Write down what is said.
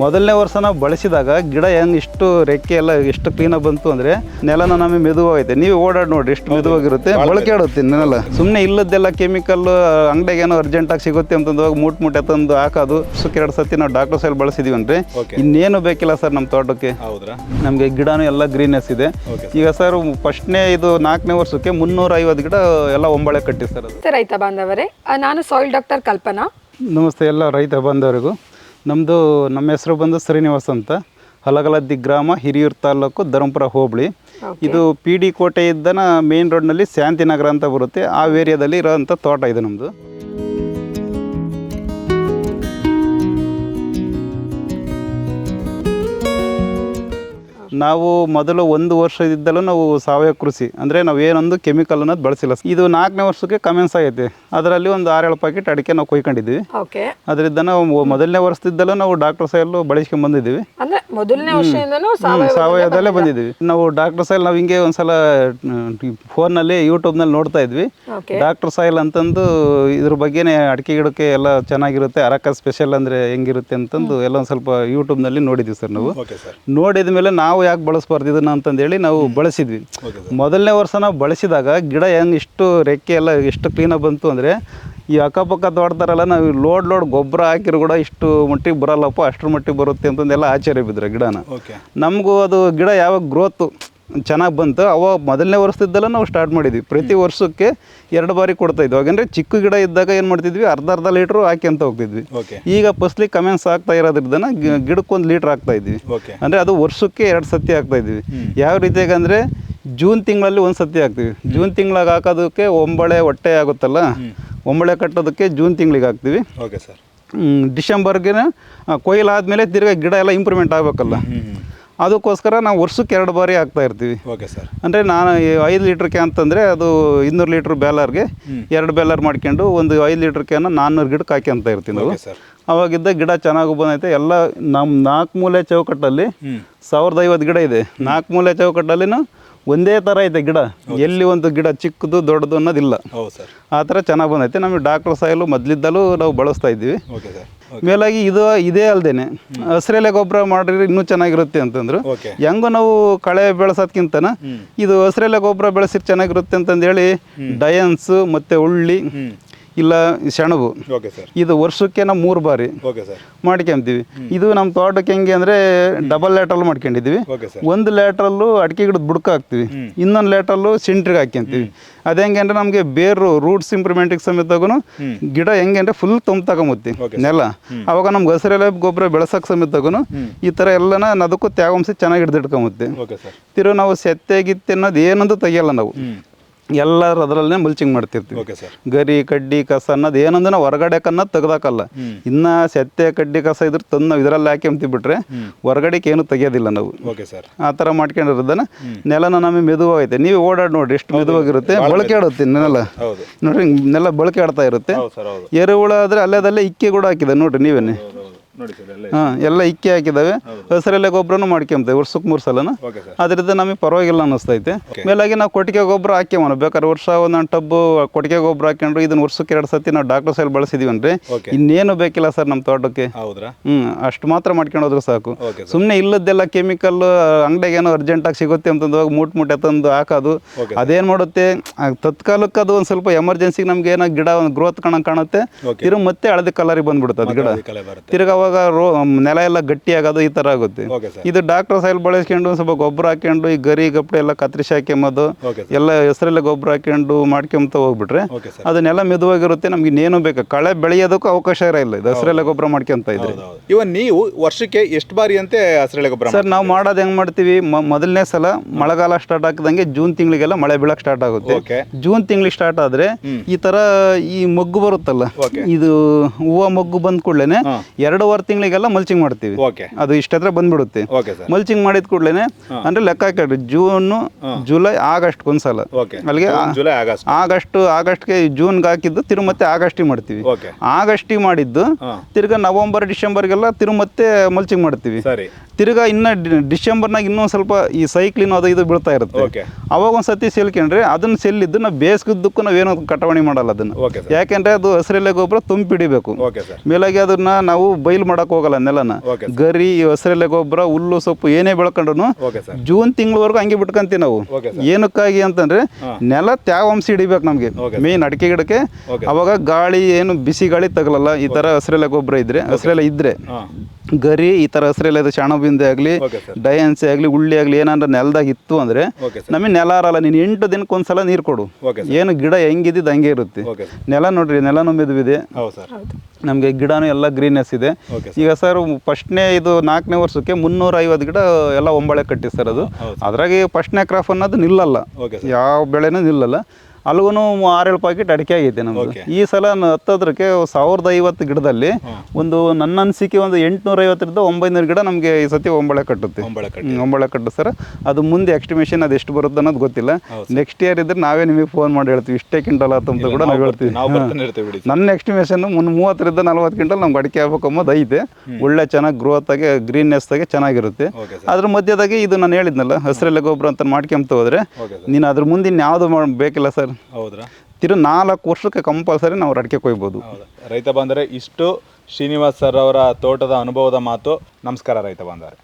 ಮೊದಲನೇ ವರ್ಷ ನಾವು ಬಳಸಿದಾಗ ಗಿಡ ಹೆಂಗ್ ಇಷ್ಟು ರೆಕ್ಕೆ ಎಲ್ಲ ಎಷ್ಟು ಕ್ಲೀನಾಗಿ ಬಂತು ಅಂದ್ರೆ ನೆಲನ ನಮಗೆ ಮೆದುವಾಗೈತೆ. ನೀವು ಓಡಾಡಿ ನೋಡಿರಿ ಎಷ್ಟು ಮೆದುವಾಗಿರುತ್ತೆ. ಬಳಕೆ ಆಡುತ್ತೆ ನೆಲ. ಸುಮ್ಮನೆ ಇಲ್ಲದ್ದೆಲ್ಲ ಕೆಮಿಕಲ್ ಅಂಗಡಿಗೆ ಏನೋ ಅರ್ಜೆಂಟಾಗಿ ಸಿಗುತ್ತೆ ಅಂತಂದಾಗ ಮೂಟ್ ಮೂಟೆ ತಂದು ಹಾಕೋದು. ಸುಖ ಎರಡು ಸತಿ ನಾವು ಡಾಕ್ಟರ್ ಸೈಲ್ ಬಳಸಿದೀವಿ ಅಂದ್ರೆ ಇನ್ನೇನು ಬೇಕಿಲ್ಲ ಸರ್ ನಮ್ಮ ತೋಟಕ್ಕೆ. ಹೌದ್ರಾ? ನಮಗೆ ಗಿಡನೂ ಎಲ್ಲ ಗ್ರೀನೆಸ್ ಇದೆ. ಈಗ ಸರ್ ಫಸ್ಟ್ನೇ ಇದು ನಾಲ್ಕನೇ ವರ್ಷಕ್ಕೆ ಮುನ್ನೂರ ಐವತ್ತು ಗಿಡ ಎಲ್ಲ ಒಂಬಳೆ ಕಟ್ಟಿ ಸರ್ ಅದು. ರೈತ ಬಾಂಧವರೇ. ನಾನು ಸಾಯಿಲ್ ಡಾಕ್ಟರ್ ಕಲ್ಪನಾ. ನಮಸ್ತೆ ಎಲ್ಲ ರೈತ ಬಂದವರಿಗೂ ನಮ್ಮದು ನಮ್ಮ ಹೆಸರು ಬಂದು ಶ್ರೀನಿವಾಸ್ ಅಂತ. ಹಲಗಲದ್ದಿ ಗ್ರಾಮ ಹಿರಿಯೂರು ತಾಲೂಕು ಧರ್ಮಪುರ ಹೋಬಳಿ. ಇದು ಪಿ ಡಿ ಕೋಟೆ ಇದ್ದನ ಮೇನ್ ರೋಡ್ನಲ್ಲಿ ಶಾಂತಿನಗರ ಅಂತ ಬರುತ್ತೆ. ಆ ಏರಿಯಾದಲ್ಲಿ ಇರೋವಂಥ ತೋಟ ಇದು ನಮ್ಮದು ನಾವು ಮೊದಲು ಒಂದು ವರ್ಷದಿದ್ದಲೂ ನಾವು ಸಾವಯವ ಕೃಷಿ ಅಂದರೆ ನಾವು ಏನೊಂದು ಕೆಮಿಕಲ್ ಅನ್ನೋದು ಬಳಸಿಲ್ಲ. ಇದು ನಾಲ್ಕನೇ ವರ್ಷಕ್ಕೆ ಕಮೆನ್ಸ್ ಆಗೈತೆ. ಅದರಲ್ಲಿ ಒಂದು ಆರೇಳು ಪ್ಯಾಕೆಟ್ ಅಡಿಕೆ ನಾವು ಕೊಯ್ಕೊಂಡಿದ್ವಿ ಅದರಿಂದ ನಾವು ಮೊದಲನೇ ವರ್ಷದಿದ್ದಲೂ ನಾವು ಡಾಕ್ಟರ್ ಸೈಲು ಬಳಸ್ಕೊಂಡ್ ಬಂದಿದ್ದೀವಿ. ಅಂದ್ರೆ ಮೊದಲನೇ ವರ್ಷದಿಂದನೂ ಸಾವಯವದಲ್ಲೇ ಬಂದಿದ್ವಿ ನಾವು ಡಾಕ್ಟರ್ ಸಾಯಿಲ್ ನಾವು ಹಿಂಗೆ ಒಂದ್ಸಲ ಫೋನ್ನಲ್ಲಿ ಯೂಟ್ಯೂಬ್ನಲ್ಲಿ ನೋಡ್ತಾ ಇದ್ವಿ. ಡಾಕ್ಟರ್ ಸಾಯಿಲ್ ಅಂತಂದು ಇದ್ರ ಬಗ್ಗೆನೇ ಅಡಿಕೆ ಗಿಡಕ್ಕೆ ಎಲ್ಲ ಚೆನ್ನಾಗಿರುತ್ತೆ. ಅರಕ ಸ್ಪೆಷಲ್ ಅಂದರೆ ಹೆಂಗಿರುತ್ತೆ ಅಂತಂದು ಎಲ್ಲ ಒಂದು ಸ್ವಲ್ಪ ಯೂಟ್ಯೂಬ್ನಲ್ಲಿ ನೋಡಿದ್ವಿ ಸರ್ ನಾವು. Okay sir. ನೋಡಿದ ಮೇಲೆ ನಾವು ಯಾಕೆ ಬಳಸಬಾರ್ದು ಇದನ್ನ ಅಂತಂದೇಳಿ ನಾವು ಬಳಸಿದ್ವಿ. ಮೊದಲನೇ ವರ್ಷ ನಾವು ಬಳಸಿದಾಗ ಗಿಡ ಹೆಂಗೆ ಇಷ್ಟು ರೆಕ್ಕೆ ಎಲ್ಲ ಎಷ್ಟು ಕ್ಲೀನಾಗಿ ಬಂತು ಅಂದರೆ ಈ ಅಕ್ಕಪಕ್ಕ ತೋಡ್ತಾರಲ್ಲ ನಾವು ಲೋಡ್ ಲೋಡ್ ಗೊಬ್ಬರ ಹಾಕಿರು ಕೂಡ ಇಷ್ಟು ಮಟ್ಟಿಗೆ ಬರಲ್ಲಪ್ಪ ಅಷ್ಟ್ರ ಮಟ್ಟಿಗೆ ಬರುತ್ತೆ ಅಂತಂದೆಲ್ಲ ಆಶ್ಚರ್ಯ ಬಿದ್ದರೆ ಗಿಡನ. ಓಕೆ. ನಮಗೂ ಅದು ಗಿಡ ಯಾವಾಗ ಗ್ರೋತು ಚೆನ್ನಾಗಿ ಬಂತು ಅವಾಗ ಮೊದಲನೇ ವರ್ಷದಿದ್ದೆಲ್ಲ ನಾವು ಸ್ಟಾರ್ಟ್ ಮಾಡಿದ್ವಿ. ಪ್ರತಿ ವರ್ಷಕ್ಕೆ ಎರಡು ಬಾರಿ ಕೊಡ್ತಾ ಇದ್ವಿ. ಹಾಗಂದ್ರೆ ಚಿಕ್ಕ ಗಿಡ ಇದ್ದಾಗ ಏನು ಮಾಡ್ತಿದ್ವಿ? ಅರ್ಧ ಅರ್ಧ ಲೀಟ್ರು ಹಾಕಿ ಅಂತ ಹೋಗ್ತಿದ್ವಿ. ಓಕೆ. ಈಗ ಫಸ್ಲಿ ಕಮೆಂಟ್ಸ್ ಆಗ್ತಾ ಇರೋದ್ರಿಂದ ಗಿಡಕ್ಕೊಂದು ಲೀಟ್ರ್ ಹಾಕ್ತಾ ಇದ್ವಿ. ಅಂದರೆ ಅದು ವರ್ಷಕ್ಕೆ ಎರಡು ಸತಿ ಹಾಕ್ತಾ ಇದ್ವಿ. ಯಾವ ರೀತಿಯಾಗಿ ಅಂದರೆ ಜೂನ್ ತಿಂಗಳಲ್ಲಿ ಒಂದು ಸತಿ ಹಾಕ್ತೀವಿ. ಜೂನ್ ತಿಂಗಳಾಗ ಹಾಕೋದಕ್ಕೆ ಒಂಬಳೆ ಹೊಟ್ಟೆ ಆಗುತ್ತಲ್ಲ? ಒಂಬಳೆ ಕಟ್ಟೋದಕ್ಕೆ ಜೂನ್ ತಿಂಗಳಿಗೆ ಹಾಕ್ತೀವಿ. Okay sir. ಡಿಸೆಂಬರ್ಗೆ ಕೊಯ್ಲು ಆದಮೇಲೆ ತಿರ್ಗಾ ಗಿಡ ಎಲ್ಲ ಇಂಪ್ರೂವ್ಮೆಂಟ್ ಆಗಬೇಕಲ್ಲ. ಅದಕ್ಕೋಸ್ಕರ ನಾವು ವರ್ಷಕ್ಕೆ ಎರಡು ಬಾರಿ ಹಾಕ್ತಾ ಇರ್ತೀವಿ. Okay sir. ಅಂದರೆ ನಾನು ಐದು ಲೀಟ್ರ್ ಕ್ಯಾನ್ ಅಂತಂದರೆ ಅದು ಇನ್ನೂರು ಲೀಟ್ರ್ ಬ್ಯಾಲರ್ಗೆ ಎರಡು ಬ್ಯಾಲರ್ ಮಾಡ್ಕೊಂಡು ಒಂದು ಐದು ಲೀಟ್ರ್ ಕ್ಯಾನ ನಾನ್ನೂರು ಗಿಡಕ್ಕೆ ಹಾಕ್ಯಂತ ಇರ್ತೀವಿ ನಾವು. ಅವಾಗಿದ್ದ ಗಿಡ ಚೆನ್ನಾಗಿ ಬಂದೈತೆ. ಎಲ್ಲ ನಮ್ಮ ನಾಲ್ಕು ಮೂಲೆ ಚೌಕಟ್ಟಲ್ಲಿ ಸಾವಿರದ ಐವತ್ತು ಗಿಡ ಇದೆ. ನಾಲ್ಕು ಮೂಲೆ ಚೌಕಟ್ಟಲ್ಲಿನೂ ಒಂದೇ ಥರ ಐತೆ ಗಿಡ. ಎಲ್ಲಿ ಒಂದು ಗಿಡ ಚಿಕ್ಕದು ದೊಡ್ಡದು ಅನ್ನೋದಿಲ್ಲ. ಆ ಥರ ಚೆನ್ನಾಗಿ ಬಂದೈತೆ. ನಮಗೆ ಡಾಕ್ಟರ್ ಸಾಯಲು ಮೊದಲಿದ್ದಲೂ ನಾವು ಬಳಸ್ತಾ ಇದ್ದೀವಿ ಮೇಲಾಗಿ ಇದು ಇದೇ ಅಲ್ದೇನೆ. ಹಸಿರೆಲೆ ಗೊಬ್ಬರ ಮಾಡಿದ್ರೆ ಇನ್ನೂ ಚೆನ್ನಾಗಿರುತ್ತೆ ಅಂತಂದ್ರು. ಹೆಂಗೋ ಹೆಂಗು ನಾವು ಕಳೆ ಬೆಳೆಸೋದ್ಕಿಂತನ ಇದು ಹಸಿರೆಲೆ ಗೊಬ್ಬರ ಬೆಳೆಸಿದ್ರೆ ಚೆನ್ನಾಗಿರುತ್ತೆ ಅಂತಂದೇಳಿ ಡಯನ್ಸ್ ಮತ್ತೆ ಉಳ್ಳಿ ಇಲ್ಲ ಸೆಣಬು. Okay sir. ಇದು ವರ್ಷಕ್ಕೆ ನಾವು ಮೂರು ಬಾರಿ ಓಕೆ ಸರ್. ಮಾಡ್ಕೊಂತೀವಿ. ಇದು ನಮ್ಮ ತೋಟಕ್ಕೆ ಹೆಂಗೆ ಅಂದರೆ ಡಬಲ್ ಲ್ಯಾಟ್ರಲ್ ಮಾಡ್ಕೊಂಡಿದ್ದೀವಿ. ಒಂದು ಲ್ಯಾಟ್ರಲ್ಲು ಅಡಿಕೆ ಗಿಡದ ಬುಡಕ ಹಾಕ್ತೀವಿ. ಇನ್ನೊಂದು ಲ್ಯಾಟ್ರಲ್ಲು ಸಿಂಟ್ರಿಗೆ ಹಾಕ್ಯಂತೀವಿ ಅದು ಹೆಂಗೆ ಅಂದರೆ ನಮಗೆ ಬೇರು ರೂಟ್ಸ್ ಇಂಪ್ರೂವ್ಮೆಂಟಿಗೆ ಸಮೇತಗೂ ಗಿಡ ಹೆಂಗೆ ಅಂದರೆ ಫುಲ್ ತುಂಬ ತಗೊಂಬತ್ತಿ ನೆಲ. ಅವಾಗ ನಮ್ಗೆ ಹಸಿರೆಲೆ ಗೊಬ್ಬರ ಬೆಳೆಸೋಕೆ ಸಮೇತಗೂ ಈ ಥರ ಎಲ್ಲನ ಅದಕ್ಕೂ ತ್ಯಾಗಾಂಶ ಚೆನ್ನಾಗಿ ಹಿಡಿದಿಟ್ಕೊಂಬತ್ತೆ. ತಿರು ನಾವು ಸೆತ್ತೆಗಿತ್ತೆ ಅನ್ನೋದು ಏನಂತೂ ತೆಗಿಯಲ್ಲ ನಾವು. ಎಲ್ಲರೂ ಅದರಲ್ಲೇ ಮಲ್ಚಿಂಗ್ ಮಾಡ್ತಿರ್ತೀವಿ. ಓಕೆ ಸರ್ ಗರಿ ಕಡ್ಡಿ ಕಸ ಅನ್ನೋದು ಏನಂದ್ರೆ ನಾವು ಹೊರಗಡೆ ಕನ್ನ ತೆಗ್ದಾಕಲ್ಲ. ಇನ್ನ ಸೆತ್ತೆ ಕಡ್ಡಿ ಕಸ ಇದ್ರೆ ತಂದು ನಾವು ಇದರಲ್ಲಿ ಹಾಕಿ ಬಿಟ್ರೆ ಹೊರಗಡೆಗೆ ಏನು ತೆಗಿಯೋದಿಲ್ಲ ನಾವು. ಓಕೆ ಸರ್ ಆ ಥರ ಮಾಡ್ಕೊಂಡಿರೋದನ್ನ ನೆಲನ ನಮಗೆ ಮೆದುವಾಗೈತೆ ನೀವು ಓಡಾಡಿ ನೋಡ್ರಿ ಎಷ್ಟು ಮೆದುವಾಗಿರುತ್ತೆ. ಬಳಕೆ ಆಡುತ್ತೆ ನೆಲ. ನೋಡ್ರಿ ನೆಲ ಬಳಕೆ ಆಡ್ತಾ ಇರುತ್ತೆ. ಎರೆಹುಳ ಆದ್ರೆ ಅಲ್ಲೇದಲ್ಲೇ ಇಕ್ಕೆ ಕೂಡ ಹಾಕಿದೆ ನೋಡ್ರಿ ನೀವೇನೆ. ಹಾಂ ಎಲ್ಲ ಇಕ್ಕೆ ಹಾಕಿದಾವೆ ಹಸಿರೆಲೆ ಗೊಬ್ಬರನು ಮಾಡ್ಕೊಂತೇವೆ ವರ್ಷಕ್ಕೆ ಮೂರು ಸಲನ. ಅದರಿಂದ ನಮಗೆ ಪರವಾಗಿಲ್ಲ ಅನ್ನಿಸ್ತೈತೆ. ಮೇಲಾಗಿ ನಾವು ಕೊಟ್ಟಿಗೆ ಗೊಬ್ಬರ ಹಾಕ್ಯವನ. ಬೇಕಾದ್ರೆ ವರ್ಷ ಒಂದೊಂದು ಟಬ್ಬು ಕೊಟ್ಟಿಗೆ ಗೊಬ್ಬರ ಹಾಕೊಂಡ್ರು ಇದನ್ನ ವರ್ಷಕ್ಕೆ ಎರಡು ಸತಿ ನಾವು ಡಾಕ್ಟರ್ ಸೈಲ್ ಬಳಸಿದೀವಿ ಅಂದ್ರೆ ಇನ್ನೇನು ಬೇಕಿಲ್ಲ ಸರ್ ನಮ್ಮ ತೋಟಕ್ಕೆ. ಹ್ಮ್ ಅಷ್ಟು ಮಾತ್ರ ಮಾಡ್ಕೊಂಡು ಹೋದ್ರೆ ಸಾಕು. ಸುಮ್ಮನೆ ಇಲ್ಲದ್ದೆಲ್ಲ ಕೆಮಿಕಲ್ ಅಂಗಡಿಗೆ ಏನೋ ಅರ್ಜೆಂಟಾಗಿ ಸಿಗುತ್ತೆ ಅಂತಂದಾಗ ಮೂಟ್ ಮೂಟೆ ತಂದು ಹಾಕೋದು. ಅದೇನ್ ಮಾಡುತ್ತೆ? ತತ್ಕಾಲಕ್ಕೆ ಅದು ಒಂದು ಸ್ವಲ್ಪ ಎಮರ್ಜೆನ್ಸಿಗೆ ನಮ್ಗೆ ಏನೋ ಗಿಡ ಒಂದು ಗ್ರೋತ್ ಕಾಣಂಗೆ ಕಾಣುತ್ತೆ. ತಿರುಗ ಮತ್ತೆ ಹಳದಿ ಕಲರಿಗೆ ಬಂದ್ಬಿಡುತ್ತೆ ಅದು ಗಿಡ. ತಿರ್ಗಿ ಅವಾಗ ರೋ ನೆಲ ಎಲ್ಲ ಗಟ್ಟಿ ಆಗೋದು ಈ ಥರ ಆಗುತ್ತೆ. ಓಕೆ ಸರ್ ಇದು ಡಾಕ್ಟರ್ ಸೈಲ್ ಬಳಸ್ಕೊಂಡು ಸ್ವಲ್ಪ ಗೊಬ್ಬರ ಹಾಕೊಂಡು ಈ ಗರಿ ಗಪ್ಪೆ ಎಲ್ಲ ಕತ್ರಿಸಿ ಹಾಕ್ಯಂಬೋದು ಓಕೆ ಸರ್ ಎಲ್ಲ ಹೆಸರೆಲ್ಲ ಗೊಬ್ಬರ ಹಾಕೊಂಡು ಮಾಡ್ಕೊಂತ ಹೋಗ್ಬಿಟ್ರೆ ಓಕೆ ಸರ್ ಅದನ್ನೆಲ್ಲ ಮೆದುವಾಗಿರುತ್ತೆ ನಮ್ಗೆ ಇನ್ನೇನು ಬೇಕು? ಕಳೆ ಬೆಳೆಯೋದಕ್ಕೂ ಅವಕಾಶ ಇರಲ್ಲ ಇದು. ಹಸಿರೆಲ್ಲ ಗೊಬ್ಬರ ಮಾಡ್ಕೊಂತ ಇದ್ರೆ. ಇವನ್ ನೀವು ವರ್ಷಕ್ಕೆ ಎಷ್ಟು ಬಾರಿ ಅಂತ ಹಸಿರೆಳೆ ಗೊಬ್ಬರ ಸರ್ ನಾವು ಮಾಡೋದು ಹೆಂಗ್ ಮಾಡ್ತೀವಿ? ಮ- ಮೊದಲನೇ ಸಲ ಮಳೆಗಾಲ ಸ್ಟಾರ್ಟ್ ಆಗ್ದಂಗೆ ಜೂನ್ ತಿಂಗಳಿಗೆಲ್ಲ ಮಳೆ ಬೀಳಕ್ ಸ್ಟಾರ್ಟ್ ಆಗುತ್ತೆ. ಓಕೆ ಜೂನ್ ತಿಂಗಳಿಗೆ ಸ್ಟಾರ್ಟ್ ಆದ್ರೆ ಈ ತರ ಈ ಮೊಗ್ಗು ಬರುತ್ತಲ್ಲ ಓಕೆ. ಇದು ಹೂವು ಮೊಗ್ಗು ಬಂದ ಕೂಡಲೇ ಹಾ. ಎರಡೂವರೆ ತಿಂಗಳಿಗೆಲ್ಲ ಮಲ್ಚಿಂಗ್ ಮಾಡ್ತೀವಿ. ಓಕೆ ಅದು ಇಷ್ಟತ್ರ ಬಂದ್ಬಿಡುತ್ತೆ. ಓಕೆ ಸರ್ ಮಲ್ಚಿಂಗ್ ಮಾಡಿದ ಕೂಡಲೇ ಅಂದ್ರೆ ಲೆಕ್ಕ ಹಾಕಿ ಜೂನ್ ಜುಲೈ ಆಗಸ್ಟ್ ಒಂದ್ಸಲ. ಅಲ್ಲಿಗೆ ಜುಲೈ ಆಗಸ್ಟ್ ಆಗಸ್ಟ್ ಆಗಸ್ಟ್ಗೆ ಜೂನ್ಗೆ ಹಾಕಿದ್ದು ತಿರು ಮತ್ತೆ ಆಗಸ್ಟಿಗೆ ಮಾಡ್ತೀವಿ ಆಗಸ್ಟ್ ಮಾಡಿದ್ದು ತಿರ್ಗ ನವಂಬರ್ ಡಿಸೆಂಬರ್ಗೆಲ್ಲ ತಿರು ಮತ್ತೆ ಮಲ್ಚಿಂಗ್ ಮಾಡ್ತೀವಿ ತಿರ್ಗಾ ಇನ್ನ ಡಿಸೆಂಬರ್ನಾಗ ಇನ್ನೊಂದು ಸ್ವಲ್ಪ ಈ ಸೈಕ್ಲಿನ್ ಅದು ಇದು ಬೀಳ್ತಾ ಇರುತ್ತೆ. ಅವಾಗ ಒಂದು ಸತಿ ಸೆಲ್ಕೊಂಡ್ರೆ ಅದನ್ನ ಸೆಲ್ಲಿದ್ದು ನಾವು ಬೇಸಿಗೆದ್ದಕ್ಕೂ ನಾವೇನು ಕಟಾವಣೆ ಮಾಡಲ್ಲ ಅದನ್ನು. ಯಾಕೆಂದ್ರೆ ಅದು ಹಸಿರೆಲೆ ಗೊಬ್ಬರ ತುಂಬಿಡಿಬೇಕು. ಮೇಲಾಗಿ ಅದನ್ನ ನಾವು ಬೈಲ್ ಮಾಡಕ್ ಹೋಗಲ್ಲ ನೆಲನ. ಗರಿ ಹಸಿರೆಲೆ ಗೊಬ್ಬರ ಹುಲ್ಲು ಸೊಪ್ಪು ಏನೇ ಬೆಳ್ಕೊಂಡ್ರು ಜೂನ್ ತಿಂಗಳವರೆಗೂ ಹಂಗೆ ಬಿಟ್ಕೊಂತೀವಿ ನಾವು. ಏನಕ್ಕಾಗಿ ಅಂತಂದ್ರೆ ನೆಲ ತ್ಯಾವಾಂಶ ಹಿಡಿಬೇಕು ನಮಗೆ. ಮೇನ್ ಅಡಿಕೆ ಗಿಡಕ್ಕೆ. ಅವಾಗ ಗಾಳಿ ಏನು ಬಿಸಿ ಗಾಳಿ ತಗಲಲ್ಲ ಈ ತರ ಹಸಿರೆಲೆ ಗೊಬ್ಬರ ಇದ್ರೆ ಹಸಿರೆಲೆ ಇದ್ರೆ ಗರಿ ಈ ತರ ಹಸಿರೆಲ್ಲ ಇದೆ ಶಾಣಬಿಂದೆ ಆಗಲಿ ಡಯನ್ಸಿ ಆಗಲಿ ಉಳ್ಳಿ ಆಗಲಿ ಏನಾರ ನೆಲದಾಗ ಇತ್ತು ಅಂದ್ರೆ ನಮಗೆ ನೆಲ ಆರಲ್ಲ ನೀನು ಎಂಟು ದಿನಕ್ಕೆ ಒಂದ್ಸಲ ನೀರು ಕೊಡು. ಏನು ಗಿಡ ಹೆಂಗಿದ್ದು ಹಂಗೆ ಇರುತ್ತೆ. ನೆಲ ನೋಡ್ರಿ ನೆಲ ಸರ್ ನಮಗೆ ಗಿಡನೂ ಎಲ್ಲ ಗ್ರೀನೆಸ್ ಇದೆ. ಈಗ ಸರ್ ಫಸ್ಟ್ನೇ ಇದು ನಾಲ್ಕನೇ ವರ್ಷಕ್ಕೆ ಮುನ್ನೂರ ಐವತ್ತು ಗಿಡ ಎಲ್ಲ ಒಂಬಳೆ ಕಟ್ಟಿ ಸರ್ ಅದು. ಅದ್ರಾಗೆ ಫಸ್ಟ್ನೇ ಕ್ರಾಫ್ ಅನ್ನೋದು ನಿಲ್ಲಲ್ಲ. ಯಾವ ಬೆಳೆನೂ ನಿಲ್ಲಲ್ಲ. ಅಲ್ಗೂ ಆರೇಳು ಪಾಕೆಟ್ ಅಡಿಕೆ ಆಗೈತೆ ನಮ್ದು. ಈ ಸಲ ಹತ್ತದ್ರಕ್ಕೆ ಸಾವಿರದ ಐವತ್ತು ಗಿಡದಲ್ಲಿ ಒಂದು ನನ್ನ ಅನಿಸಿಕೆ ಒಂದು ಎಂಟುನೂರ ಐವತ್ತರಿಂದ ಒಂಬೈನೂರು ಗಿಡ ನಮಗೆ ಈ ಸತಿ ಒಂಬಳೆ ಕಟ್ಟುತ್ತೆ. ಒಂಬಳೆ ಕಟ್ಟಿ ಸರ್. ಅದು ಮುಂದೆ ಎಕ್ಸ್ಟಿಮೇಷನ್ ಅದು ಎಷ್ಟು ಬರುತ್ತೆ ಅನ್ನೋದು ಗೊತ್ತಿಲ್ಲ. ನೆಕ್ಸ್ಟ್ ಇಯರ್ ಇದ್ರೆ ನಾವೇ ನಿಮಗೆ ಫೋನ್ ಮಾಡಿ ಹೇಳ್ತೀವಿ. ಇಷ್ಟೇ ಕ್ವಿಂಟಲ್ ಅಂತ ಕೂಡ ನಾವು ಹೇಳ್ತೀವಿ. ನನ್ನ ಎಸ್ಟಿಮೇಷನ್ ಮುನ್ ಮೂವತ್ತರಿಂದ ನಲ್ವತ್ತು ಕಿಂಟಲ್ ನಮ್ಗೆ ಅಡಿಕೆ ಆಗ್ಬೇಕು ಅನ್ನೋದು ಐತೆ. ಒಳ್ಳೆ ಚೆನ್ನಾಗಿ ಗ್ರೋತ್ ಆಗಿ ಗ್ರೀನ್ನೆಸ್ ಆಗಿ ಚೆನ್ನಾಗಿರುತ್ತೆ. ಅದ್ರ ಮಧ್ಯದಾಗೆ ಇದು ನಾನು ಹೇಳಿದ್ನಲ್ಲ ಹಸಿರೆಲೆ ಗೊಬ್ಬರ ಅಂತ ಮಾಡ್ಕೊಂತ ಹೋದ್ರೆ ನೀನು ಅದ್ರ ಮುಂದೆ ಇನ್ಯಾವುದು ಬೇಕಿಲ್ಲ ಸರ್. ಹೌದ್ರಾ? ತಿರು ನಾಲ್ಕು ವರ್ಷಕ್ಕೆ ಕಂಪಲ್ಸರಿ ನಾವು ಅಡಿಕೆ ಕೊಯ್ಬೋದು. ಹೌದಾ? ರೈತ ಬಂದರೆ ಇಷ್ಟು ಶ್ರೀನಿವಾಸ್ ಸರ್ ಅವರ ತೋಟದ ಅನುಭವದ ಮಾತು ನಮಸ್ಕಾರ ರೈತ ಬಂದರೆ.